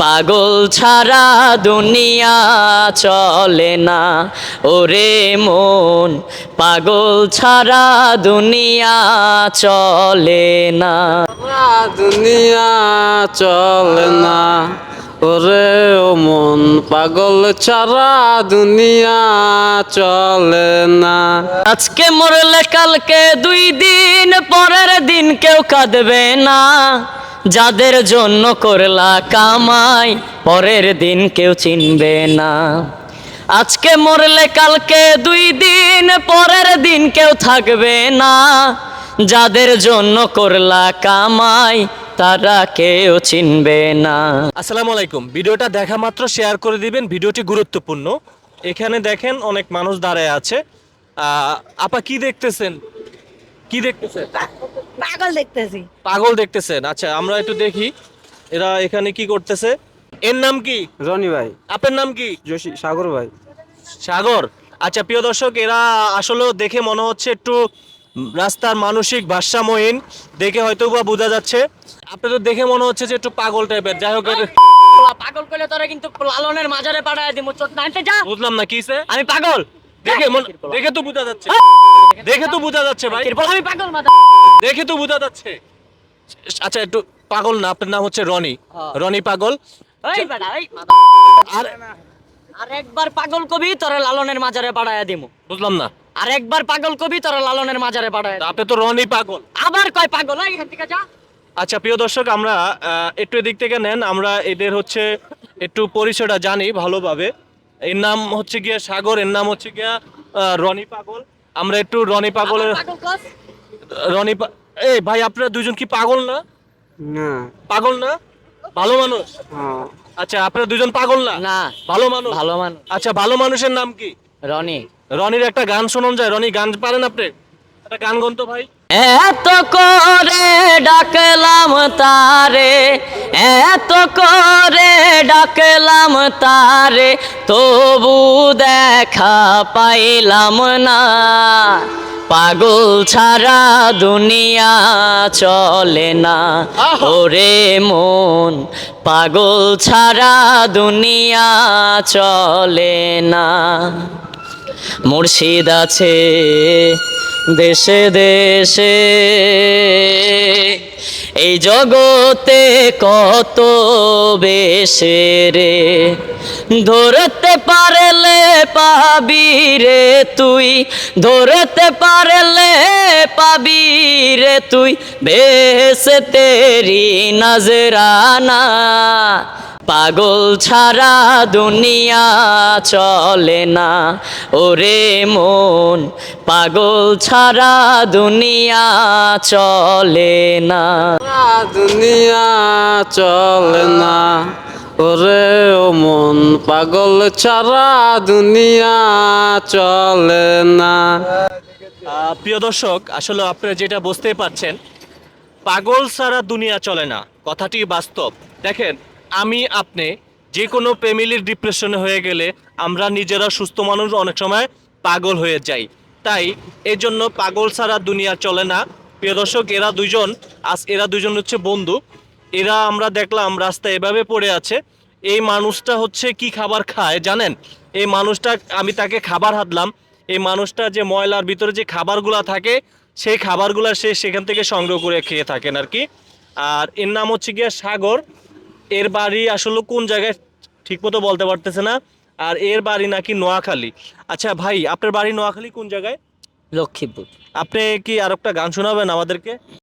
পাগল ছাড়া দুনিয়া চলে না। ওরে মন, পাগল ছাড়া দুনিয়া চলে না। দুনিয়া চলে না। ওরে ও মন পাগল ছাড়া দুনিয়া চলে না। আজকে মরলে কালকে দুই দিন, পরের দিন কেউ কাঁদবে না। যাদের জন্য করলা কামাই, পরের দিন কেউ চিনবে না। আজকে মরলে কালকে দুই দিন, পরের দিন কেউ থাকবে না। যাদের জন্য করলা কামাই তারা কেউ চিনবে না। আসসালামু আলাইকুম। ভিডিওটা দেখা মাত্র শেয়ার করে দিবেন। ভিডিওটি গুরুত্বপূর্ণ। এখানে দেখেন অনেক মানুষ দাঁড়ায় আছে। আপা কি দেখতেছেন? কি দেখতেছেন পাগল দেখতেছি। পাগল দেখতেছেন? আচ্ছা আমরা একটু দেখি। এরা এখানে কি করতেছে? এর নাম কি? রনি ভাই। আপনার নাম কি? যোশী সাগর ভাই। সাগর। আচ্ছা প্রিয় দর্শক এরা আসলে দেখে মনে হচ্ছে একটু রাস্তার মানসিক ভারসাম্যহীন দেখে হয়তো বা বোঝা যাচ্ছে। আপনাদের দেখে মনে হচ্ছে যে একটু পাগল টাইপের যাই হোক পাগল করলে তোরা কিন্তু লালনের মাজারে পাঠায় দিব। চোট নাইতে যা। বুঝলাম না কিসে আমি পাগল। দেখে দেখে তো বোঝা যাচ্ছে। দেখে তো বোঝা যাচ্ছে ভাই। আমি পাগল মাথা দেখে তো বোঝা যাচ্ছে। আচ্ছা একটু পাগল না আপনার নাম হচ্ছে রনি। হ্যাঁ। রনি পাগল। আর আর একবার পাগল কবি তোরা লালনের মাজারে পাঠায় দিব। বুঝলাম না। আর একবার পাগল কবি তোরা লালনের মাজারে পাঠায় আপনি তো রনি পাগল। আবার কয় পাগল? এই এখান থেকে যা। আচ্ছা প্রিয় দর্শক আমরা একটু এদিক থেকে নেন। আমরা এদের হচ্ছে একটু পরিচয়টা জানি ভালোভাবে। এর নাম হচ্ছে গিয়া সাগর এর নাম হচ্ছে গিয়া রনি পাগল। আমরা একটু রনি পাগলের পাগল রনি এই ভাই আপনারা দুজন কি পাগল না? না। পাগল না? ভালো মানুষ? হ্যাঁ। আচ্ছা আপনারা দুজন পাগল না? না। ভালো মানুষ? ভালো মানুষ। আচ্ছা ভালো মানুষের নাম কি? রনি। রনির একটা গান শোনান যায়। রনি গান পারেন আপনি? একটা গান গান তো ভাই। এত করে ডাকলাম তারে এত করে ডাকলাম তারে তবু দেখা পাইলাম না। পাগল ছাড়া দুনিয়া চলে না। ওরে মন পাগল ছাড়া দুনিয়া চলে না। মুর্শিদ আছে দেশে দেশে। এই জগতে কত বেশে রে। ধরতে পারলে পাবি রে তুই, ধরতে পারলে পাবি রে তুই। বেশ তেরি নজরানা পাগল ছাড়া দুনিয়া চলে না। ওরে মন পাগল ছাড়া দুনিয়া চলে না। দুনিয়া চলে না। ওরে ও মন পাগল ছাড়া দুনিয়া চলে না। প্রিয় দর্শক আসলে আপনারা যেটা বুঝতেই পারছেন পাগল ছাড়া দুনিয়া চলে না। কথাটি বাস্তব। দেখেন আমি, আপনি, যে কোনো ফ্যামিলির ডিপ্রেশনে হয়ে গেলে আমরা নিজেরা সুস্থ মানুষ অনেক সময় পাগল হয়ে যাই। তাই এর জন্য পাগল ছাড়া দুনিয়া চলে না। প্রিয় দর্শক, এরা দুজন আজ এরা দুজন হচ্ছে বন্ধু। এরা আমরা দেখলাম রাস্তায় এভাবে পড়ে আছে। এই মানুষটা হচ্ছে কি খাবার খায় জানেন? এই মানুষটা, আমি তাকে খাবার হাতলাম। এই মানুষটা যে ময়লার ভিতরে যে খাবারগুলা থাকে, সেই খাবারগুলা সে সেখান থেকে সংগ্রহ করে খেয়ে থাকেন আর কি। আর এর নাম হচ্ছে গিয়া সাগর। এর বাড়ি আসলে কোন জায়গায় ঠিকমতো বলতে পারতেছে না আর এর বাড়ি নাকি নোয়াখালী। আচ্ছা ভাই আপনার বাড়ি নোয়াখালী কোন জায়গায়? লক্ষ্মীপুর। আপনি কি আর একটা গান শোনাবেন আমাদেরকে?